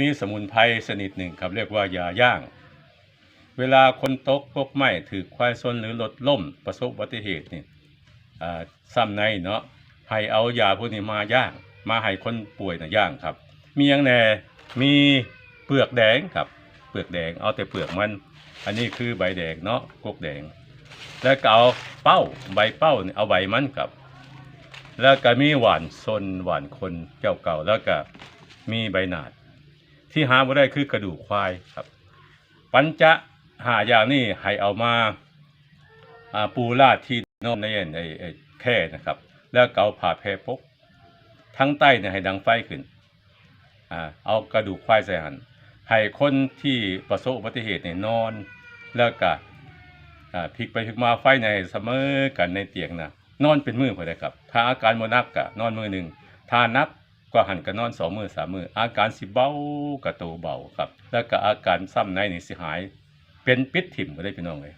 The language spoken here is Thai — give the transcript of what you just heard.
มีสมุนไพรชนิดหนึ่งครับเรียกว่ายาย่าง เวลาคนตกพวกไม้ถือควายซนหรือรถล่มประสบอุบัติเหตุนี่ซ้ำในเนาะให้เอายาพวกนี้มาย่าง มาให้คนป่วยนะย่างครับ มีอย่างแหน่มีเปลือกแดงครับ เปลือกแดงเอาแต่เปลือกมัน อันนี้คือใบแดงเนาะกกแดง แล้วก็เอาเป้าใบเป้านี่เอาใบมันกับ แล้วก็มีหวานซนหวานคนเจ้าเก่าแล้วก็มีใบหนาด ที่หาบ่ได้คือกระดูกควายครับ ปัญจะหาอย่างนี้ให้เอามาปูราดที่นมในไอ้แค่นะครับ แล้วเกาผ่าแพรปก ทั้งใต้เนี่ยให้ดังไฟขึ้นอเอากระดูกควายใส่หันให้คนที่ประสบอุบัติเหตุเนี่ยนอน แล้วก็พลิกไปพลิกมาไฟในเสมอกันในเตียงนะนอนเป็นมือพอได้ครับ ถ้าอาการโมนักกะนอนมือหนึ่งถ้านัก ก็หันก็นอนสองมือสามมืออาการสิเบากระโตเบาครับ แล้วก็อาการซ้ำในนี่สิหาย เป็นปิดถิ่มก็ได้พี่น้องเลย